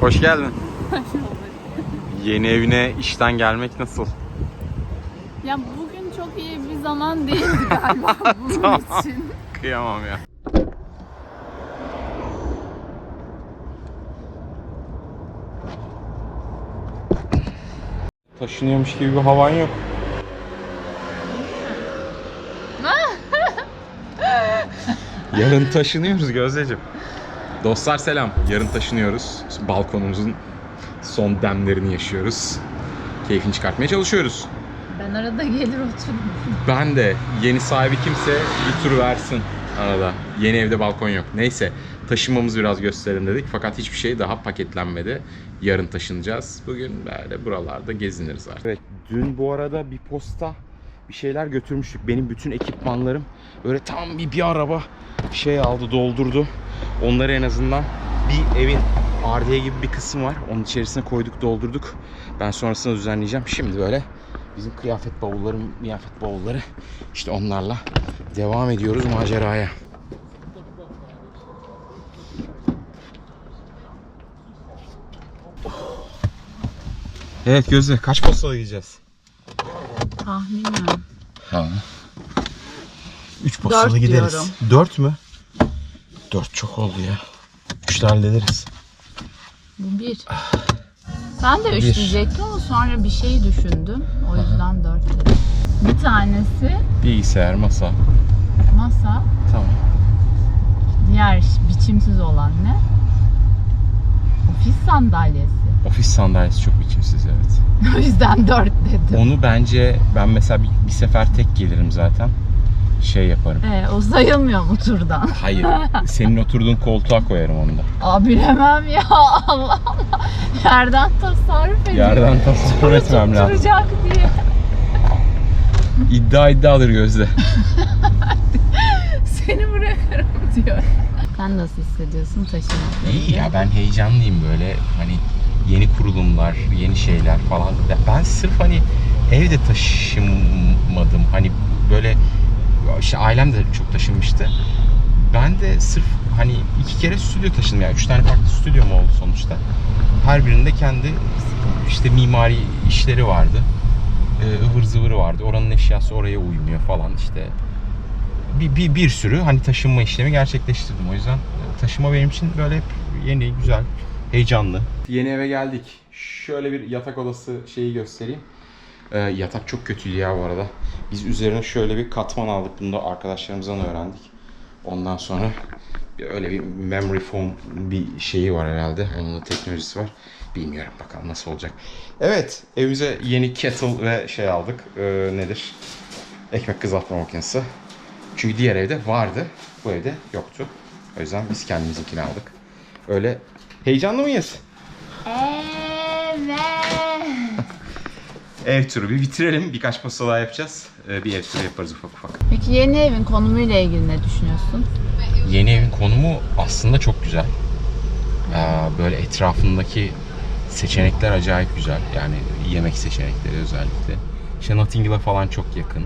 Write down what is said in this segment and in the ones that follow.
Hoş geldin. Yeni evine işten gelmek nasıl? Ya bugün çok iyi bir zaman değil galiba bunun Tamam. için. Kıyamam ya. Taşınıyormuş gibi bir havan yok. Yarın taşınıyoruz Gözdeciğim. Dostlar selam. Yarın taşınıyoruz. Balkonumuzun son demlerini yaşıyoruz. Keyfini çıkartmaya çalışıyoruz. Ben arada gelir otururum. Ben de yeni sahibi kimse bir tur versin arada. Yeni evde balkon yok. Neyse taşınmamızı biraz gösterelim dedik. Fakat hiçbir şey daha paketlenmedi. Yarın taşınacağız. Bugün böyle buralarda geziniriz artık. Evet dün bu arada bir posta bir şeyler götürmüştük. Benim bütün ekipmanlarım böyle tam bir, bir araba şey aldı doldurdu. Onları en azından bir evin ardiye gibi bir kısım var. Onun içerisine koyduk doldurduk. Ben sonrasında düzenleyeceğim. Şimdi böyle bizim kıyafet bavulları, kıyafet bavulları işte onlarla devam ediyoruz maceraya. Evet Gözde kaç postala gideceğiz? Tahminen. Ha. 3 postala Dört gideriz. diyorum. 4 mü? 4 çok oldu ya. 3'te hallederiz. Bu bir. Ben de üç Bir. diyecektim ama sonra bir şey düşündüm. O yüzden dört dedim. Bir tanesi Bilgisayar, masa. masa, Tamam. diğer biçimsiz olan ne? Ofis sandalyesi. Ofis sandalyesi çok biçimsiz evet. O yüzden dört dedim. Onu bence ben mesela bir, bir sefer tek gelirim zaten. Şey yaparım. Ee, o sayılmıyor mu turdan? Hayır. senin oturduğun koltuğa koyarım onu da. Aa bilemem ya Allah Allah. Yerden tasarruf ediyor. Yerden tasarruf etmem lazım. Oturacak diye. İddia iddiadır Gözde. Seni bırakırım diyor. Sen nasıl hissediyorsun taşınmak? İyi ya ben heyecanlıyım böyle hani yeni kurulumlar, yeni şeyler falan. Ben sırf hani evde taşımadım. Hani böyle işte ailem de çok taşınmıştı. Ben de sırf hani iki kere stüdyo taşındım yani üç tane farklı stüdyom oldu sonuçta. Her birinde kendi işte mimari işleri vardı. Ee, ıvır zıvırı vardı. Oranın eşyası oraya uymuyor falan işte. Bir, bir, bir sürü hani taşınma işlemi gerçekleştirdim. O yüzden taşıma benim için böyle hep yeni, güzel, heyecanlı. Yeni eve geldik. Şöyle bir yatak odası şeyi göstereyim. Ee, yatak çok kötüydü ya bu arada. Biz üzerine şöyle bir katman aldık. Bunu da arkadaşlarımızdan öğrendik. Ondan sonra öyle bir memory foam bir şeyi var herhalde. Onun da teknolojisi var. Bilmiyorum bakalım nasıl olacak. Evet evimize yeni kettle ve şey aldık. Ee, nedir? Ekmek kızartma makinesi. Çünkü diğer evde vardı. Bu evde yoktu. O yüzden biz kendimizinkini aldık. Öyle heyecanlı mıyız? Evet. Ev turu bir bitirelim. Birkaç posta daha yapacağız. Ee, bir ev turu yaparız ufak ufak. Peki yeni evin konumuyla ilgili ne düşünüyorsun? Yeni evin konumu aslında çok güzel. Ee, böyle etrafındaki seçenekler acayip güzel. Yani yemek seçenekleri özellikle. İşte Notting falan çok yakın.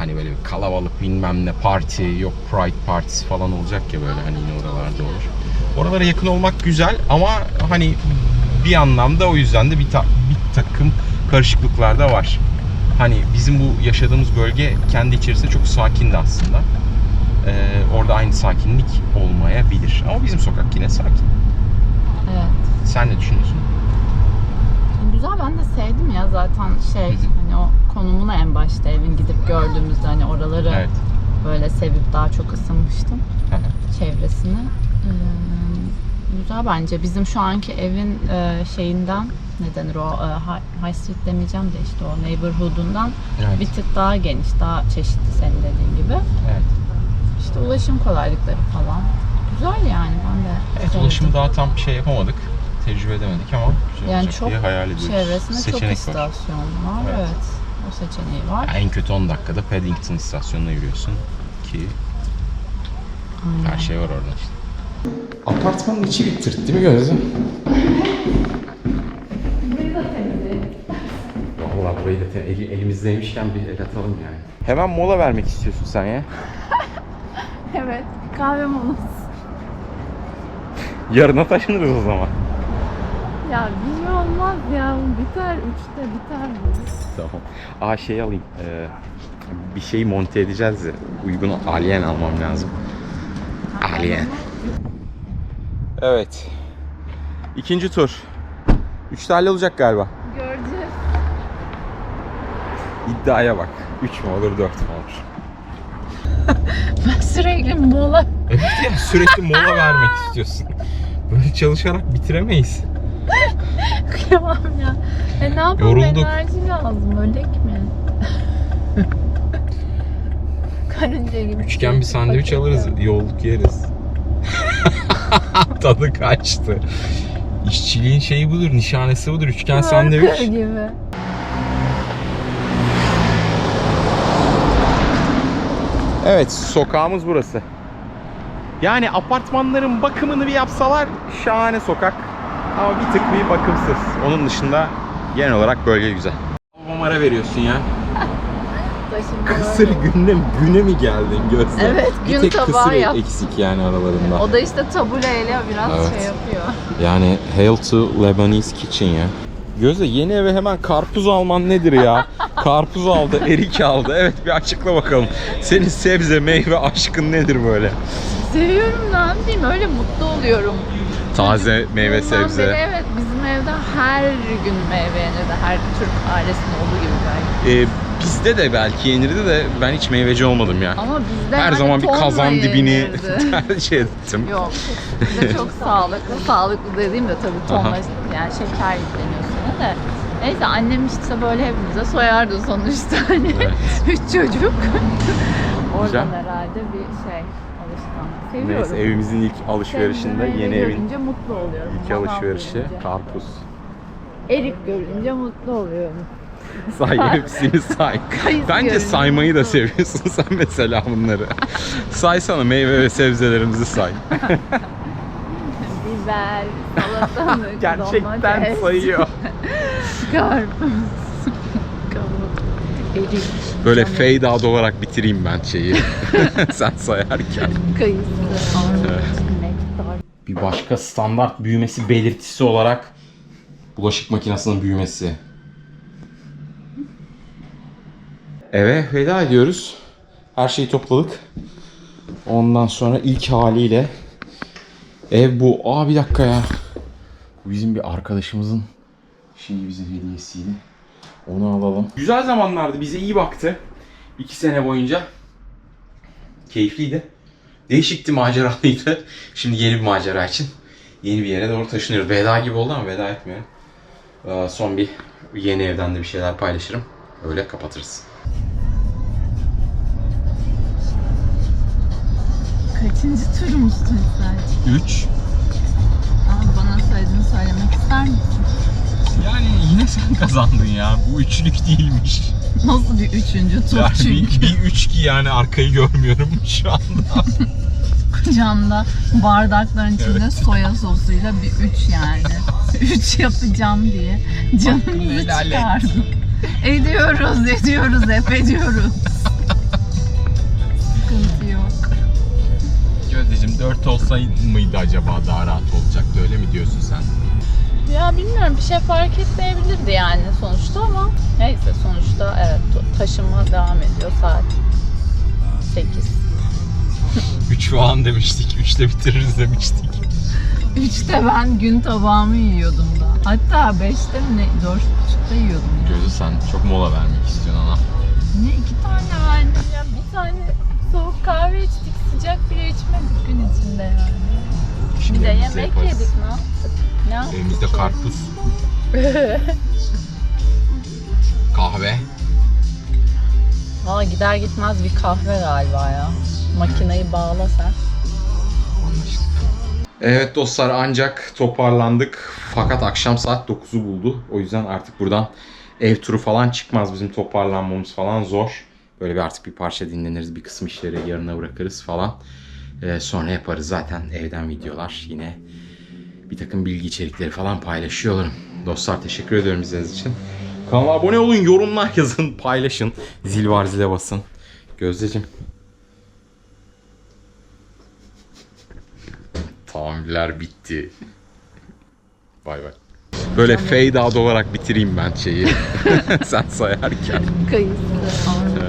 Hani böyle bir kalabalık bilmem ne parti yok Pride partisi falan olacak ya böyle hani yine oralarda olur. Oralara yakın olmak güzel ama hani bir anlamda o yüzden de bir, ta- bir takım karışıklıklar da var. Hani bizim bu yaşadığımız bölge kendi içerisinde çok sakindi aslında. Ee, orada aynı sakinlik olmayabilir. Ama bizim sokak yine sakin. Evet. Sen ne düşünüyorsun? Güzel ben de sevdim ya zaten şey hani o konumunu en başta evin gördüğümüzde hani oraları Evet. böyle sevip daha çok ısınmıştım çevresini. Ee, güzel bence. Bizim şu anki evin e, şeyinden ne denir o e, High- Street demeyeceğim de işte o neighborhood'undan Evet. bir tık daha geniş, daha çeşitli senin dediğin gibi. evet. İşte ulaşım kolaylıkları falan. Güzel yani ben de. Evet sevdim. ulaşımı daha tam şey yapamadık. Tecrübe edemedik ama güzel yani olacak çok diye hayal ediyoruz. çevresinde çok Seçenek var. istasyon var. Evet. Evet. O seçeneği var. En kötü 10 dakikada Paddington istasyonuna yürüyorsun ki Aynen. her şey var orada işte. Apartmanın içi bir tırt değil mi Gözde? Valla burayı da te- eli- elimizdeymişken bir el atalım yani. Hemen mola vermek istiyorsun sen ya. Evet. Kahve molası. Yarına taşınırız o zaman. Ya bir şey olmaz ya. Biter. Üçte biter bu. Tamam. Aa şey alayım. Ee, bir şey monte edeceğiz de uygun alien almam lazım. Alien. Evet. İkinci tur. Üçte hallolacak galiba. Göreceğiz. İddiaya bak. Üç mü olur dört mü olur? Ben sürekli mola Evet ya sürekli mola vermek istiyorsun. Böyle çalışarak bitiremeyiz. Kıyamam ya. E ne yapalım Yorulduk. enerji lazım. Öldük mi? Karınca gibi. Üçgen bir sandviç alırız. Yolluk yeriz. Tadı kaçtı. İşçiliğin şeyi budur, nişanesi budur. Üçgen Marka sandviç. gibi. Evet, sokağımız burası. Yani apartmanların bakımını bir yapsalar şahane sokak. Ama bir tık bir bakımsız. Onun dışında genel olarak bölge güzel. Babam ara veriyorsun ya. Taşınma Kısır gününe, güne mi geldin Gözde? Evet, bir gün tek tabağı kısır yap. eksik yani aralarında. O da işte tabuleyle biraz Evet. şey yapıyor. Yani Hail to Lebanese Kitchen ya. Gözde yeni eve hemen karpuz alman nedir ya? karpuz aldı, erik aldı. Evet bir açıkla bakalım. Senin sebze, meyve aşkın nedir böyle? Seviyorum ne yapayım öyle mutlu oluyorum. Taze meyve sebze. beri evet bizim evde her gün meyve yenirdi. Her Türk ailesinde olduğu gibi belki. Ee, bizde de belki yenirdi de ben hiç meyveci olmadım ya. Ama bizde Her hani zaman bir kazan dibini tercih ettim. Yok. Bizde çok sağlıklı. Sağlıklı dediğim de tabii tonla yani şeker yükleniyor üstüne de. Neyse annem işte böyle hepimize soyardı sonuçta hani. Evet. Üç çocuk. Oradan herhalde bir şey. Seviyorum. Neyse evimizin ilk alışverişinde yeni evin görünce mutlu oluyorum. ilk Manav alışverişi görünce. karpuz. Erik görünce mutlu oluyorum. Say hepsini say. Kayısı Bence görünce saymayı da mutlu seviyorsun sen mesela bunları. Saysana meyve ve sebzelerimizi say. Biber, salatalık, Gerçekten domates, sayıyor. karpuz, Böyle çam, fade out olarak bitireyim ben şeyi. sen sayarken. kayısı, Evet. Bir başka standart büyümesi belirtisi olarak bulaşık makinesinin büyümesi. Eve veda ediyoruz. Her şeyi topladık. Ondan sonra ilk haliyle ev bu. Aa bir dakika ya. Bu bizim bir arkadaşımızın şeyi bize hediyesiydi. Onu alalım. Güzel zamanlardı. Bize iyi baktı. İki sene boyunca. Keyifliydi. Değişikti, maceralıydı. Şimdi yeni bir macera için yeni bir yere doğru taşınıyoruz. Veda gibi oldu ama veda etmiyorum. Ee, Son bir yeni evden de bir şeyler paylaşırım. Öyle kapatırız. Kaçıncı turumuzdu sadece? 3. Aa, bana söylediğini söylemek ister misin? Yani yine sen kazandın ya. Bu üçlük değilmiş. Nasıl bir üçüncü tur Yani çünkü? bir, bir üç ki yani arkayı görmüyorum şu anda. Kucağımda bardakların içinde soya sosuyla bir üç yani. üç yapacağım diye canımızı çıkardım. Ediyoruz, ediyoruz, hep ediyoruz. Sıkıntı yok. Gözdeciğim 4 olsa mıydı acaba daha rahat olacaktı öyle mi diyorsun sen? Ya bilmiyorum bir şey fark etmeyebilirdi yani sonuçta ama neyse sonuçta evet taşıma devam ediyor saat 8. 3 falan demiştik. 3'te bitiririz demiştik. 3'te ben gün tabağımı yiyordum da. Hatta 5'te mi ne 4.30'da yiyordum ya. Gözü sen çok mola vermek istiyorsun ana. Ne iki tane verdim ya. Bir tane soğuk kahve içtik. Sıcak bile içmedik gün içinde yani. Şimdi bir de yemek yaparız. yedik ne yaptık? Ne yaptık? Elimizde karpuz, kahve. Valla gider gitmez bir kahve galiba ya. Makineyi bağla sen. Anlaştık. Evet dostlar ancak toparlandık. Fakat akşam saat 9'u buldu. O yüzden artık buradan ev turu falan çıkmaz. Bizim toparlanmamız falan zor. Böyle bir artık bir parça dinleniriz. Bir kısım işleri yarına bırakırız falan. Ee, sonra yaparız zaten evden videolar. Yine bir takım bilgi içerikleri falan paylaşıyor olurum. Dostlar teşekkür ediyorum izlediğiniz için. Kanala abone olun, yorumlar yazın, paylaşın. Zil var zile basın. Gözdeciğim. Tahammüller bitti. Bay bay. Böyle fade out olarak bitireyim ben şeyi. Sen sayarken. Kayısı.